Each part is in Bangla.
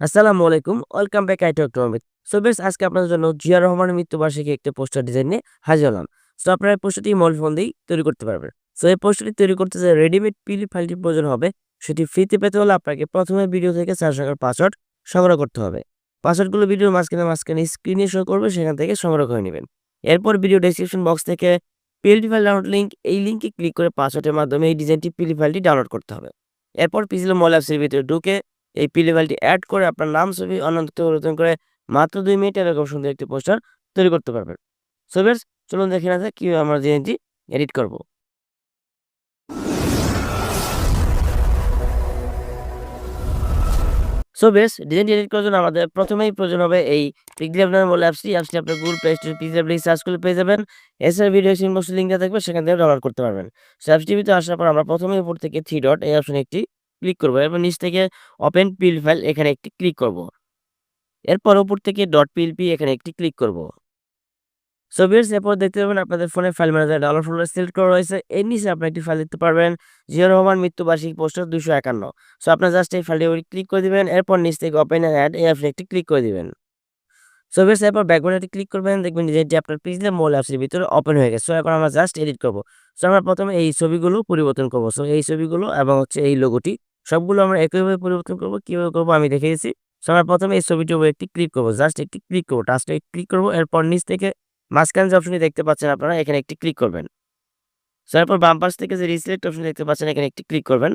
আসসালামু আলাইকুম, ওয়েলকাম ব্যাক আই টক টমিত সো বেশ, আজকে আপনাদের জন্য জিয়া রহমানের মৃত্যুবার্ষিকী একটি পোস্টার ডিজাইন নিয়ে হাজির হলাম। সো আপনারা এই পোস্টারটি মোবাইল ফোন দিয়েই তৈরি করতে পারবেন। সো এই পোস্টারটি তৈরি করতে যে রেডিমেড পিলি ফাইলটি প্রয়োজন হবে, সেটি ফ্রিতে পেতে হলে আপনাকে প্রথমে ভিডিও থেকে চার সংখ্যার পাসওয়ার্ড সংগ্রহ করতে হবে। পাসওয়ার্ডগুলো ভিডিওর মাঝখানে মাঝখানে স্ক্রিনে শো করবে, সেখান থেকে সংগ্রহ করে নেবেন। এরপর ভিডিও ডেসক্রিপশন বক্স থেকে P L T file download link এই লিঙ্কে ক্লিক করে পাসওয়ার্ডের মাধ্যমে এই ডিজাইনটি পিলি ফাইলটি ডাউনলোড করতে হবে। এরপর পিছিয়ে মোবাইল অ্যাপসের ভিতরে ঢুকে এই পিলি ফাইলটি অ্যাড করে আপনার নাম, ছবি অন্যান্য তথ্য পরিবর্তন করে মাত্র দুই মিনিট এরকম সুন্দর একটি পোস্টার তৈরি করতে পারবেন। সো চলুন দেখে না কীভাবে আমরা ডিজাইনটি এডিট করব। সো বেশ ডিজাইনটি এডিট করার জন্য আমাদের প্রথমেই প্রয়োজন হবে এই পিকগ্রাফ নামের বলে অ্যাপসটি অ্যাপসটি আপনার Google Play Store Pickgraph link search করলে পেয়ে যাবেন। এছাড়া ভিডিও ইনবক্সে লিঙ্ক দেওয়া থাকবে, সেখান থেকে ডাউনলোড করতে পারবেন। সো অ্যাপসটির ভিতরে আসার পর আমরা প্রথমেই উপর থেকে থ্রি ডট এই অপশনে একটি ক্লিক করব। এরপর নিচ থেকে ওপেন পিল ফাইল এখানে একটি ক্লিক করব। এরপর উপর থেকে ডট পিএলপি এখানে একটি ক্লিক করব। সো ভিউয়ার্স এরপর দেখতে পাবেন আপনাদের ফোনে file manager download folder select করা রয়েছে। এর নিচে আপনি একটি ফাইল দেখতে পারবেন জিয়া রহমান মৃত্যুবার্ষিকী পোস্টার দুশো একান্ন। সো আপনার জাস্ট এই ফাইলটি ক্লিক করে দিবেন, এরপর নিচ থেকে ওপেন অ্যাড এই অপশনে একটি ক্লিক করে দিবেন। সো ভিউয়ার্স এরপর ব্যাকগ্রাউন্ডে ক্লিক করবেন, দেখবেন যে আপনার পিছলে মোল অ্যাপসের ভিতরে ওপেন হয়ে গেছে। সো এখন আমরা জাস্ট এডিট করব। সো আমরা প্রথমে এই ছবিগুলো পরিবর্তন করব। সো এই ছবিগুলো এবং হচ্ছে এই লোগোটি সবগুলো আমরা একইভাবে পরিবর্তন করব, কীভাবে করব আমি দেখে দিয়েছি সো আমরা প্রথমে এই ছবিটির উপর একটি ক্লিক করব, জাস্ট একটি ক্লিক করব টাচটা ক্লিক করব, এরপর নিচ থেকে মাঝখানে যে অপশনটি দেখতে পাচ্ছেন আপনারা, এখানে একটি ক্লিক করবেন। সো এরপর বাম পাশ থেকে যে রিসিলেক্ট অপশন দেখতে পাচ্ছেন, এখানে একটি ক্লিক করবেন।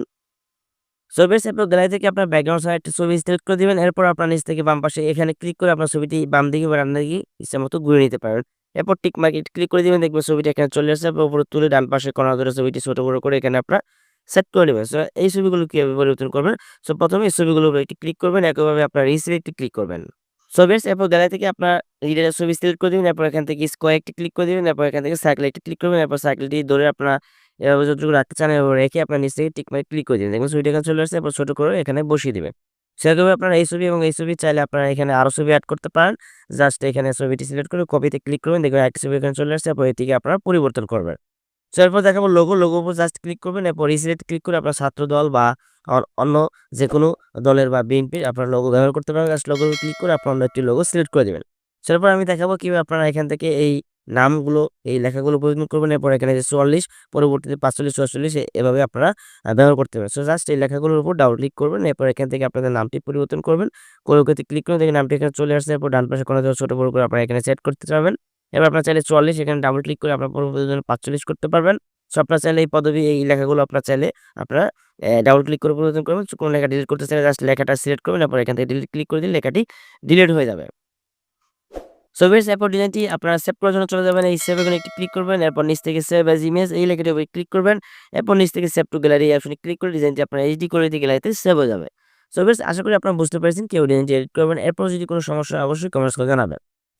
সো বেশ, এরপর গ্যালারি থেকে আপনার ব্যাকগ্রাউন্ড সাইড ছবি সিলেক্ট করে দিবেন, এরপর আপনার নিচ থেকে বাম পাশে এখানে ক্লিক করে আপনার ছবিটি বাম দিকে বা রান্না দিকে ইচ্ছা মতো ঘুরে নিতে পারেন। এরপর টিক মার্ক ক্লিক করে দিবেন, দেখবেন ছবিটি এখানে চলে আসছে উপরে তুলে ডান পাশে কর্নার ধরে ছবিটি ছোট বড় করে এখানে আপনার সেট করে নেবেন। সো, এই ছবিগুলো কীভাবে পরিবর্তন করবেন? সো, প্রথমে এই ছবিগুলোর একটি ক্লিক করবেন। একইভাবে আপনার রিসিভ একটি ক্লিক করবেন। সো, বেশ, এরপর গ্যালারি থেকে আপনার লিডারের ছবি সিলেক্ট করে দিবেন। এরপর এখান থেকে স্কোয়ার একটি ক্লিক করে দিবেন। এরপর এখান থেকে সাইকেল একটি ক্লিক করবেন। এরপর সাইকেলটি ধরে আপনার এভাবে যতটুকু রাখতে চান, এভাবে রেখে আপনার নিচ থেকে টিক মারি ক্লিক করে দিবেন। দেখবেন ছবিটা এখানে চলে আসছে। এরপর ছোটো করে এখানে বসিয়ে দিবেন। সেরকম আপনারা এই ছবি এবং এই ছবি চাইলে আপনারা এখানে আরও ছবি অ্যাড করতে পারেন। জাস্ট এখানে ছবিটি সিলেক্ট করে কপিতে ক্লিক করবেন। দেখবেন একটি ছবি এখানে চলে আসছে। এরপর এটিকে আপনারা পরিবর্তন করবেন। সো এরপর দেখাবো লোগো লোগো উপর জাস্ট ক্লিক করবেন। এরপর রিসিলেক্ট ক্লিক করে আপনার ছাত্র দল বা অন্য যে কোনো দলের বা বিএনপির আপনার লোগো ব্যবহার করতে পারেন জাস্ট লোগো ক্লিক করে আপনার অন্য একটি লোগো সিলেক্ট করে দেবেন। সেরপর আমি দেখাবো কীভাবে আপনারা এখান থেকে এই নামগুলো, এই লেখাগুলো পরিবর্তন করবেন। এরপর এখানে যে চুয়াল্লিশ, পরবর্তীতে পাঁচচল্লিশ চুয়াচল্লিশ এভাবে আপনারা ব্যবহার করতে পারেন সো জাস্ট এই লেখাগুলোর উপর ডাবল ক্লিক করবেন। এরপর এখান থেকে আপনাদের নামটি পরিবর্তন করবেন। করে ক্লিক করে দেখে নামটি এখানে চলে আসছে। এরপর ডান পাশে কোনো ছোটো বড় করে আপনারা এখানে সেট করতে পারবেন। এবার আপনার চাইলে চুয়াল্লিশ, এখানে ডাবল ক্লিক করে আপনার পরবর্তী জন্য পাঁচচল্লিশ করতে পারবেন। সো আপনার চাইলে এই পদবি, এই লেখাগুলো আপনার চাইলে আপনারা ডাবল ক্লিক করে পরিবর্তন করবেন। কোনো লেখা ডিলিট করতে চাইলে জাস্ট লেখাটা সিলেক্ট করবেন এরপর এখান থেকে ডিলিট ক্লিক করে দিলে লেখাটি ডিলিট হয়ে যাবে। সো বেশ, এরপর ডিজাইনটি আপনারা সেভ করার জন্য চলে যাবেন। এই সেভ এখানে একটি ক্লিক করবেন, এরপর নিচ থেকে সেভ অ্যাজ ইমেজ এই লেখাটি উপরে ক্লিক করবেন। এরপর নিচ থেকে সেভ টু গ্যালারি অপশনে ক্লিক করে ডিজাইনটি আপনার এইচডি করে দিয়ে গ্যালারিতে সেভ হয়ে যাবে। সো আশা করি আপনারা বুঝতে পেরেছেন, কেউ ডিজাইনটি এডিট করবেন এরপর যদি কোনো সমস্যা অবশ্যই কমেন্টস করে জানাবেন।